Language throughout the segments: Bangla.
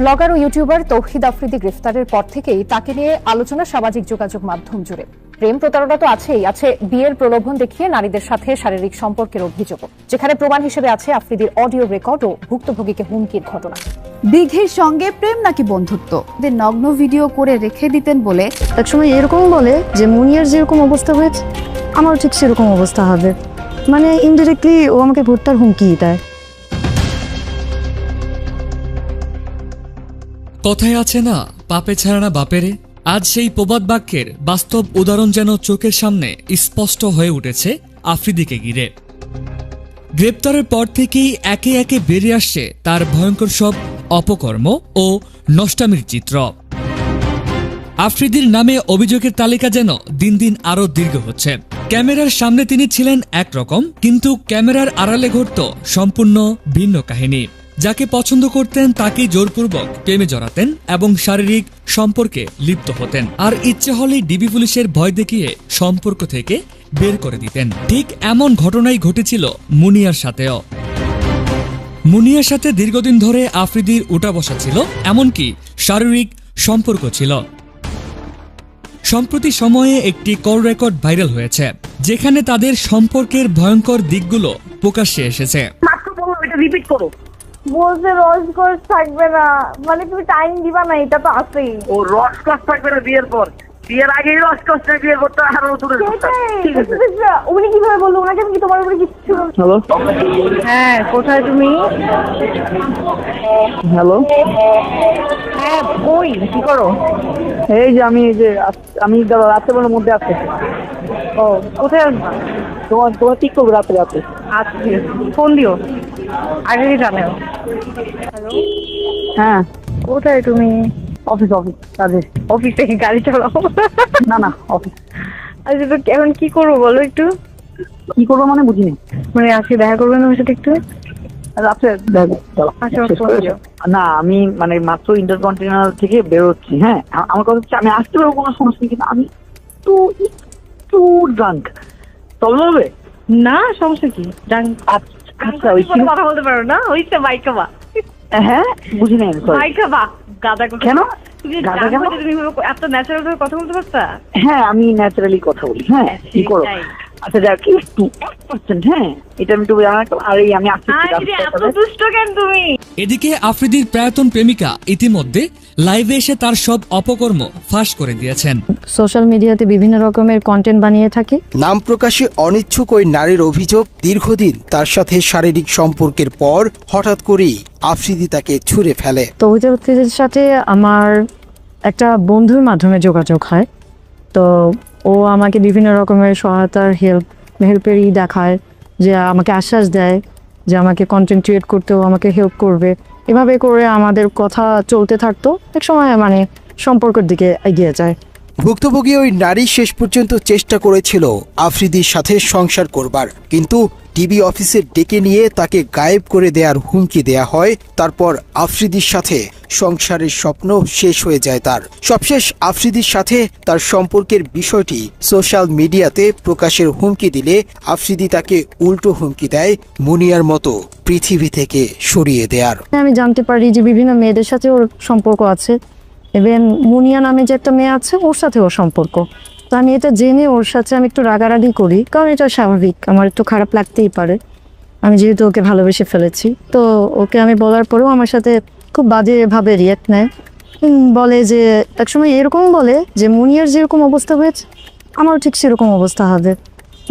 ব্লগার ও ইউটিউবার তৌহিদ আফ্রিদি গ্রেফতারের পর থেকেই তাকে নিয়ে আলোচনা সামাজিক যোগাযোগ মাধ্যম জুড়ে। প্রেম প্রতারণা তো আছেই আছে বিয়ের প্রলোভন দেখিয়ে নারীদের সাথে শারীরিক সম্পর্কের অভিযোগ যেখানে প্রমাণ হিসেবে আছে আফ্রিদির অডিও রেকর্ড ও ভুক্তভোগীকে হুমকির ঘটনা। দিঘির সঙ্গে প্রেম নাকি বন্ধুত্ব? নগ্ন ভিডিও করে রেখে দিতেন বলে। একসময় এরকম বলে যে মুনিয়ার যেরকম অবস্থা হয়েছে আমারও ঠিক সেরকম অবস্থা হবে। মানে ইনডিরেক্টলি ও আমাকে ভুট্টার হুমকি দেয়। কথায় আছে না, পাপে ছাড়া না বাপেরে? আজ সেই প্রবাদ বাক্যের বাস্তব উদাহরণ যেন চোখের সামনে স্পষ্ট হয়ে উঠেছে আফ্রিদিকে ঘিরে। গ্রেপ্তারের পর থেকেই একে একে বেরিয়ে আসছে তার ভয়ঙ্কর সব অপকর্ম ও নষ্টামির চিত্র। আফ্রিদির নামে অভিযোগের তালিকা যেন দিন দিন আরও দীর্ঘ হচ্ছে। ক্যামেরার সামনে তিনি ছিলেন একরকম, কিন্তু ক্যামেরার আড়ালে ঘটত সম্পূর্ণ ভিন্ন কাহিনী। যাকে পছন্দ করতেন তাকেই জোরপূর্বক প্রেমে জড়াতেন এবং শারীরিক সম্পর্কে লিপ্ত হতেন। আর ইচ্ছে হলেই ডিবি পুলিশের ভয় দেখিয়ে সম্পর্ক থেকে বের করে দিতেন। ঠিক এমন ঘটনাই ঘটেছিল মুনিয়ার সাথেও। মুনিয়ার সাথে দীর্ঘদিন ধরে আফ্রিদির উঠা বসা ছিল, এমনকি শারীরিক সম্পর্ক ছিল। সম্প্রতি সময়ে একটি কল রেকর্ড ভাইরাল হয়েছে, যেখানে তাদের সম্পর্কের ভয়ঙ্কর দিকগুলো প্রকাশ্যে এসেছে। রিপিট করো। বলছে রসকস থাকবে না। মানে তুমি টাইম দিবা না এটা তো আছেই। ও রস থাকবে না বিয়ের পর। বিয়ের আগেই না বিয়ের পর তো আরও দূরে উনি কীভাবে বলল? ওনাকে আমি তোমার উপরে কিচ্ছু হ্যালো? হ্যাঁ কোথায় তুমি? হ্যালো? হ্যাঁ ওই কি করো? এই যে আমি এই যে আমি রাত্রেবেলার মধ্যে আসতে ও কোথায় আসবা তোমার তোমার ঠিক করব রাত্রে রাত্রে। আচ্ছা। ফোন দিও। আগে জানাও? হ্যালো হ্যাঁ। কোথায় তুমি? অফিস অফিস কাজে অফিসে গাড়ি চালাও। না না অফিস আচ্ছা তো এখন কি করব বলো একটু? কি করব মানে বুঝিনি। মানে আজকে দেখা করবেন আমার সাথে একটু? রাত্রে আচ্ছা, করে দিও। না আমি মানে মাত্র ইন্টারকন্টিনেন্টাল থেকে বেরোচ্ছি হ্যাঁ? আমার কথা হচ্ছে আমি আসতে পারব কোনো সমস্যা নেই কিন্তু আমি একটু একটু ড্রাঙ্ক হবে? না সমস্যা কি? জান আচ্ছা আচ্ছা ওই কথা বলতে পারো না? ওইটা হ্যাঁ বুঝি নাই sorry। বা গাদা কেন? তুমি এত ন্যাচারাল কথা বলতে পারতা? হ্যাঁ আমি ন্যাচারালি কথা বলি হ্যাঁ কি করো। আচ্ছা যাক একটু এক পার্সেন্ট হ্যাঁ? এটা আমি একটু জানাতাম আর এই আমি তুমি? এদিকে আফ্রিদির প্রায়তন প্রেমিকা ইতিমধ্যে লাইভে এসে তার সব অপকর্ম ফাঁস করে দিয়েছেন। সোশ্যাল মিডিয়াতে বিভিন্ন রকমের কন্টেন্ট বানিয়ে থাকি। নাম প্রকাশে অনিচ্ছুক ওই নারীর অভিযোগ দীর্ঘদিন তার সাথে শারীরিক সম্পর্কের পর হঠাৎ করেই আফ্রিদি তাকে ছুঁড়ে ফেলে। তৌহিদ আফ্রিদির সাথে আমার একটা বন্ধুর মাধ্যমে যোগাযোগ হয়। তো ও আমাকে বিভিন্ন রকমের সহায়তার হেল্প হেল্পেরই দেখায়, যে আমাকে আশ্বাস দেয়, যে আমাকে কন্টেন্ট করতেও আমাকে হেল্প করবে। এভাবে করে আমাদের কথা চলতে থাকতো, এক সময় মানে সম্পর্কের দিকে এগিয়ে যায়। ভুক্তভোগী ওই নারী শেষ পর্যন্ত চেষ্টা করেছিল আফ্রিদির সাথে সংসার করবার, কিন্তু টিভি অফিসে ডেকে নিয়ে তাকে গায়েব করে দেওয়ার হুমকি দেয়া হয়। তারপর আফ্রিদির সাথে সংসারের স্বপ্ন শেষ হয়ে যায় তার। সবশেষ আফ্রিদির সাথে তার সম্পর্কের বিষয়টি সোশ্যাল মিডিয়াতে প্রকাশের হুমকি দিলে আফ্রিদি তাকে উল্টো হুমকি দেয় মুনিয়ার মতো পৃথিবী থেকে সরিয়ে দেয়ার। আমি জানতে পারি যে বিভিন্ন মেয়েদের সাথে ওর সম্পর্ক আছে। এবং মুনিয়া নামে যে একটা মেয়ে আছে, ওর সাথে ওর সম্পর্ক। তো আমি এটা জেনে ওর সাথে আমি একটু রাগারাগি করি, কারণ এটা স্বাভাবিক। আমার একটু খারাপ লাগতেই পারে। আমি যেহেতু ওকে ভালোবেসে ফেলেছি, তো ওকে আমি বলার পরেও আমার সাথে খুব বাজেভাবে রিয়াক্ট নেয়। বলে যে, একসময় এরকম বলে যে, মুনিয়ার যেরকম অবস্থা হয়েছে, আমারও ঠিক সেরকম অবস্থা হবে।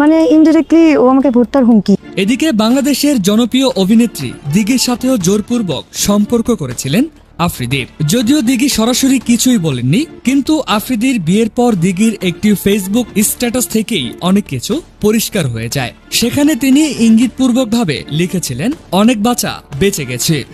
মানে ইনডিরেক্টলি ও আমাকে ভুট্টার হুমকি। এদিকে বাংলাদেশের জনপ্রিয় অভিনেত্রী দিঘির সাথেও জোরপূর্বক সম্পর্ক করেছিলেন আফ্রিদি যদিও দিঘি সরাসরি কিছুই বলেননি, কিন্তু আফ্রিদির বিয়ের পর দিঘির একটি ফেসবুক স্ট্যাটাস থেকেই অনেক কিছু পরিষ্কার হয়ে যায়। সেখানে তিনি ইঙ্গিতপূর্বকভাবে লিখেছিলেন, অনেক বাচ্চা বেঁচে গেছে।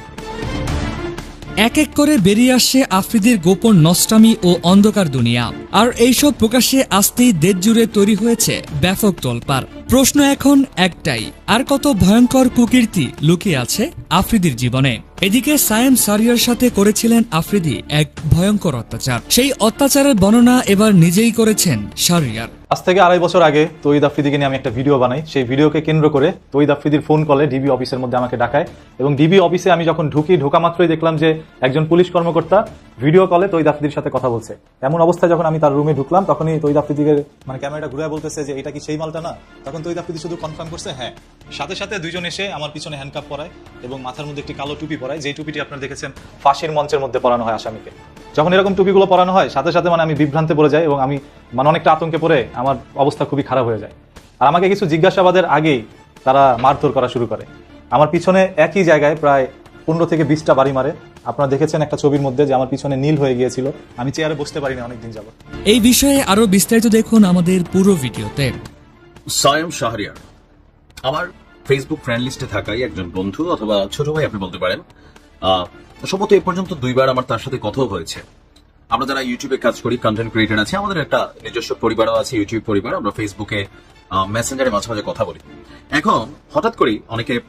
এক এক করে বেরিয়ে আসছে আফ্রিদির গোপন নষ্টামি ও অন্ধকার দুনিয়া। আর এইসব প্রকাশ্যে আসতেই দেশ জুড়ে তৈরি হয়েছে ব্যাপক তোলপার প্রশ্ন এখন একটাই, আর কত ভয়ঙ্কর কুকীর্তি লুকিয়ে আছে আফ্রিদির জীবনে? এদিকে সায়েম সারিয়ার সাথে করেছিলেন আফ্রিদি এক ভয়ঙ্কর অত্যাচার। সেই অত্যাচারের বর্ণনা এবার নিজেই করেছেন সারিয়ার। আজ থেকে আড়াই বছর আগে তৈদ আফ্রিদিকে নিয়ে আমি একটা ভিডিও বানাই। সেই ভিডিওকে কেন্দ্র করে তৈদ আফ্রিদির ফোন কলে ডিবি অফিসের মধ্যে আমাকে ডাকায় এবং ডিবি অফিসে আমি যখন ঢুকি, ঢোকা মাত্রই দেখলাম যে একজন পুলিশ কর্মকর্তা ভিডিও কলে তৈদ আফ্রিদির সাথে কথা বলছে। এমন অবস্থায় যখন আমি তার রুমে ঢুকলাম, তখনই তৈদ আফ্রিদিকে মানে ক্যামেরাটা ঘুরে বলতেছে যে, এটা কি সেই মালটা না? তখন তৈদ আফ্রিদি শুধু কনফার্ম করছে হ্যাঁ। সাথে সাথে দুইজন এসে আমার পিছনে হ্যান্ডকাপ পরায় এবং মাথার মধ্যে একটি কালো টুপি পরায়। যে টুপিটি আপনারা দেখেছেন, ফাঁসির মঞ্চের মধ্যে পরানো হয় আসামিকে। যখন এরকম টুপিগুলো পরানো হয় সাথে সাথে মানে আমি বিভ্রান্তে পড়ে যাই এবং আমি মানে অনেকটা আতঙ্কে পড়ে আমার অবস্থা খুবই খারাপ হয়ে যায়। আর আমাকে কিছু জিজ্ঞাসাবাদের আগেই তারা মারধর করা শুরু করে। আমার পিছনে একই জায়গায় প্রায় পনেরো থেকে বিশটা বাড়ি মারে। আপনারা দেখেছেন একটা ছবির মধ্যে যে আমার পিছনে নীল হয়ে গিয়েছিল। আমি চেয়ারে বসতে পারিনি অনেকদিন যাবত এই বিষয়ে আরও বিস্তারিত দেখুন আমাদের পুরো ভিডিওতে। সায়ম শাহরিয়ার আমার ফেসবুক ফ্রেন্ড লিস্টে থাকাই একজন বন্ধু অথবা ছোট ভাই আপনি বলতে পারেন। আহ, সম্ভবত এ পর্যন্ত দুইবার আমার তার সাথে কথাও হয়েছে। আমরা যারা ইউটিউবে কাজ করি কন্টেন্ট ক্রিয়েটার আছে, আমাদের একটা নিজস্ব পরিবারও আছে ইউটিউব পরিবার। আমরা ফেসবুকে মেসেঞ্জারে মাঝে মাঝে কথা বলি। এখন, হঠাৎ করে অনেকে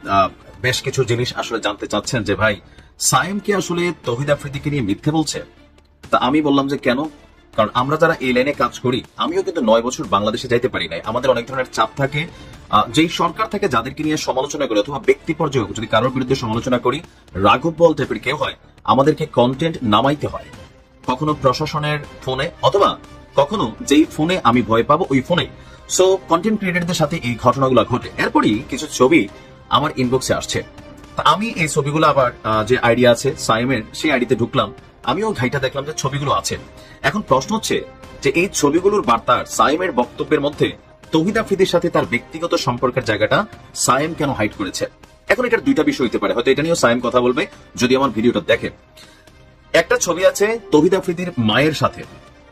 বেশ কিছু জিনিস আসলে জানতে চাচ্ছেন যে, ভাই, সায়েম কি আসলে তহিদ আফ্রিদিকে নিয়ে মিথ্যে বলছে? তা আমি বললাম যে, কেন? কারণ আমরা যারা এই লাইনে কাজ করি, আমিও কিন্তু নয় বছর বাংলাদেশে যাইতে পারি নাই। আমাদের অনেক ধরনের চাপ থাকে। যেই সরকার থেকে যাদেরকে নিয়ে সমালোচনা করি অথবা ব্যক্তি পর্যায়ে যদি কারোর বিরুদ্ধে সমালোচনা করি, রাঘব বল টাইপের কেউ হয়, আমাদেরকে কন্টেন্ট নামাইতে হয়। কখনো প্রশাসনের ফোনে অথবা কখনো যেই ফোনে আমি ভয় পাবো, ওই ফোনে সো কন্টেন্ট ক্রিয়েটারদের সাথে এই ঘটনাগুলো ঘটে। এরপরই কিছু ছবি আমার ইনবক্সে আসছে। আমি এই ছবিগুলো আবার যে আইডিয়া আছে সাইমের সেই আইডিতে ঢুকলাম। আমিও ঘাইটা দেখলাম যে ছবিগুলো আছে। এখন প্রশ্ন হচ্ছে যে এই ছবিগুলোর বার্তার সাইমের বক্তব্যের মধ্যে তহিদ আফ্রিদির সাথে তার ব্যক্তিগত সম্পর্কের জায়গাটা সাইম কেন হাইড করেছে? এখন এটার দুইটা বিষয় হতে পারে, হয়তো এটা নিয়েও সাইম কথা বলবে, যদি আমার ভিডিওটা দেখে একটা ছবি আছে তহিদ আফ্রিদির মায়ের সাথে,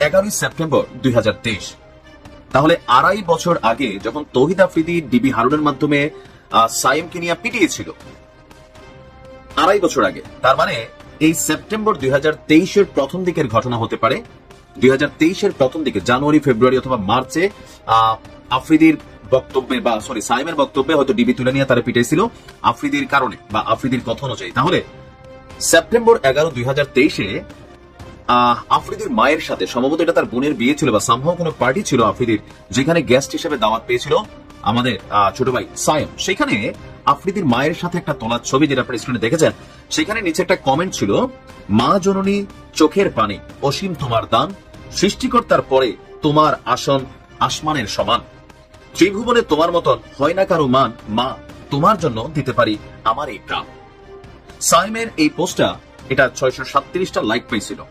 এগারোই সেপ্টেম্বর দুই হাজার তেইশ। তাহলে আড়াই বছর আগে যখন তহিদ আফ্রিদি ডিবি হারুনের মাধ্যমে সাইমকে নিয়ে পিটিয়েছিল, আড়াই বছর আগে, তার মানে এই সেপ্টেম্বর দুই তেইশের প্রথম দিকের ঘটনা হতে পারে। দুই তেইশের প্রথম দিকে, জানুয়ারি, ফেব্রুয়ারি অথবা মার্চে আফ্রিদির বক্তব্যে বা সরি সাইমের বক্তব্যে হয়তো ডিবি তুলে নিয়ে তারা পিটাইছিল আফ্রিদির কারণে বা আফ্রিদির কথা অনুযায়ী। তাহলে, সেপ্টেম্বর এগারো দুই হাজার তেইশে আফ্রিদির মায়ের সাথে, সম্ভবত এটা তার বোনের বিয়ে ছিল বা সম্ভব কোনো পার্টি ছিল আফ্রিদির, যেখানে গেস্ট হিসেবে দাওয়াত পেয়েছিল আমাদের ছোট ভাই সায়ম। সেখানে আফ্রিদির মায়ের সাথে একটা তোলার ছবি যেটা আপনার স্ক্রিনে দেখেছেন সেখানে নিচে একটা কমেন্ট ছিল, মা জননী, চোখের পানি, অসীম তোমার দান, সৃষ্টিকর্তার পরে তোমার আসন আসমানের সমান। ত্রিভুবনে তোমার মতন হয় না কারও মান, মা, তোমার জন্য দিতে পারি আমার এই প্রাণ। সাইমের এই পোস্টটা, এটা ছয়শো সাতত্রিশটা লাইক পেয়েছিল।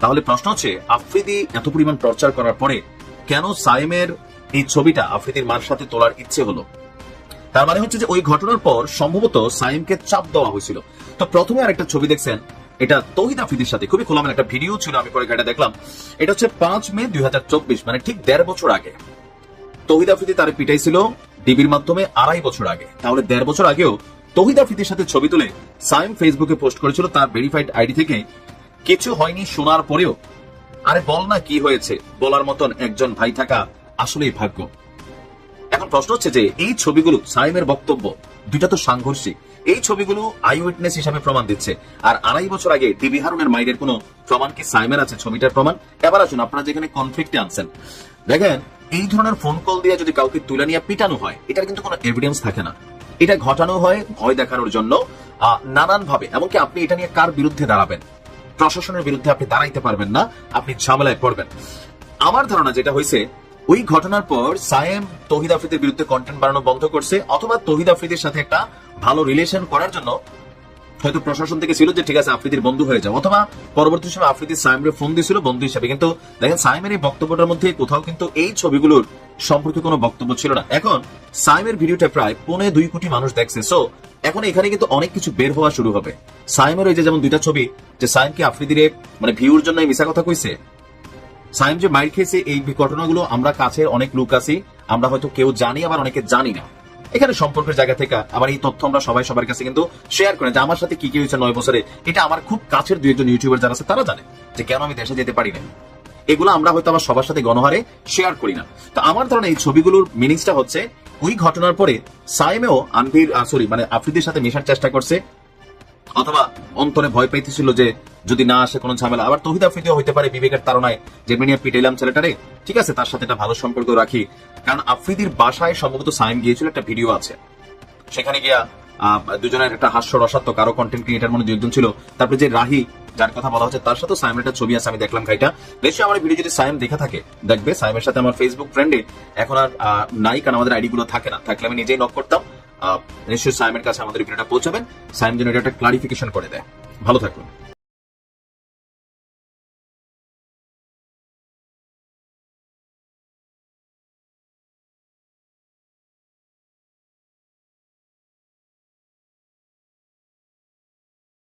তাহলে প্রশ্ন হচ্ছে, আফ্রিদি এত পরিমাণ টর্চার করার পরে কেন সাইমের এই ছবিটা আফ্রিদির মার সাথে তোলার ইচ্ছে হলো? তার মানে হচ্ছে যে ওই ঘটনার পর সম্ভবত সাইমকে চাপ দেওয়া হয়েছিল। তো প্রথমে আরেকটা ছবি দেখছেন, এটা তহিদ আফ্রিদির সাথে। খুবই খোলামেলা একটা ভিডিও ছিল, আমি পরে ঘাটে দেখলাম। এটা হচ্ছে পাঁচ মে দুই মানে ঠিক দেড় বছর আগে। তহিদ আফ্রিদি তার পিটাইছিল ডিবির মাধ্যমে আড়াই বছর আগে। তাহলে দেড় বছর আগেও তহিদ আফ্রিদির সাথে ছবি তুলে সাইম ফেসবুকে পোস্ট করেছিল তার ভেরিফাইড আইডি থেকে। কিছু হয়নি শোনার পরেও, আরে বল না কি হয়েছে, বলার মতন একজন ভাই থাকা আসলেই ভাগ্য। এখন প্রশ্ন হচ্ছে যে, এই ছবিগুলো সাইমের বক্তব্য, দুইটা তো সাংঘর্ষিক। এই ছবিগুলো আই উইটনেস হিসাবে প্রমাণ দিচ্ছে। আর আড়াই বছর আগে ডিবি হারুনের মাইরের কোনো প্রমাণ কি সাইমের আছে? ছবিটার প্রমাণ? এবার আসুন, আপনারা যেখানে কনফ্লিক্টে আনছেন। দেখেন, এই ধরনের ফোন কল দিয়ে যদি কাউকে তুলে নিয়ে পিটানো হয়, এটার কিন্তু কোনো এভিডেন্স থাকে না। এটা ঘটানো হয় ভয় দেখানোর জন্য নানান ভাবে এমনকি আপনি এটা নিয়ে কার বিরুদ্ধে দাঁড়াবেন? প্রশাসনের বিরুদ্ধে আপনি দাঁড়াইতে পারবেন না, আপনি ঝামেলায় পড়বেন। আমার ধারণা যেটা হয়েছে ওই ঘটনার পর সায়েম তহিদ আফ্রিদের বিরুদ্ধে কন্টেন্ট বানানো বন্ধ করছে, অথবা তহিদ আফ্রিদের সাথে একটা ভালো রিলেশন করার জন্য হয়তো প্রশাসন থেকে ছিল যে, ঠিক আছে, আফ্রিদির বন্ধু হয়ে যাও। অথবা পরবর্তী সময় আফ্রিদি সাইমরে ফোন দিয়েছিল বন্ধু হিসেবে। কিন্তু দেখেন সাইমের এই বক্তব্যটার মধ্যে কোথাও কিন্তু এই ছবিগুলোর সম্পর্কে কোনো বক্তব্য ছিল না। এখন সাইমের ভিডিওটা প্রায় পৌনে দুই কোটি মানুষ দেখছে। সো এখন এখানে কিন্তু অনেক কিছু বের হওয়া শুরু হবে। সাইমের ওই যে যেমন দুইটা ছবি, যে সাইমকে আফ্রিদিরে মানে ভিউর জন্য মিশা কথা কইছে সাইম যে মাইর খেয়েছে, এই ঘটনাগুলো আমরা কাছের অনেক লোক আছি, আমরা হয়তো কেউ জানি, আবার অনেকে জানি না। এখানে সম্পর্কের জায়গা থেকে আবার এই তথ্য আমরা সবাই সবার কাছে কিন্তু শেয়ার করেন যে আমার সাথে কি কি হয়েছে নয় বছরে। এটা আমার খুব কাছের দুই একজন ইউটিউবার যারা আছে, তারা জানে যে কেন আমি দেশে যেতে পারি না এগুলো আমরা হয়তো আবার সবার সাথে গণহারে শেয়ার করি না। তো আমার ধারণা এই ছবিগুলোর মিনিংসটা হচ্ছে, ওই ঘটনার পরে সাইমেও আনভির সরি মানে আফ্রিদির সাথে মেশার চেষ্টা করছে অথবা অন্তরে ভয় পাইতেছিল যে যদি না আসে কোনো ঝামেলা। আবার তহিদ আফ্রিদিও হইতে পারে বিবেকের তারনায় যে মেনিয়া পিটাইলাম ছেলেটারে। ঠিক আছে, তার সাথে একটা ভালো সম্পর্ক রাখি। কারণ আফ্রিদির বাসায় সম্ভবত সাইম গিয়েছিল, একটা ভিডিও আছে। সেখানে গিয়া দুজনের একটা হাস্য রসাত্মক আরও কন্টেন্ট ক্রিয়েটার মনে দুই একজন ছিল। তারপরে যে রাহি, যার কথা বলা হচ্ছে, তার সাথে সাইমের একটা ছবি আছে, আমি দেখলাম খাইটা নিশ্চয়ই আমার ভিডিও যদি সাইম দেখা থাকে, দেখবে সাইমের সাথে আমার ফেসবুক ফ্রেন্ডে এখন আর নাই, কারণ আমাদের আইডি গুলো থাকে না। থাকলে আমি নিজেই নক করতাম। নিশ্চয়ই সাইমের কাছে আমাদের ভিডিওটা পৌঁছাবেন। সাইম যেন এটা একটা ক্লারিফিকেশন করে দেয়। ভালো থাকবেন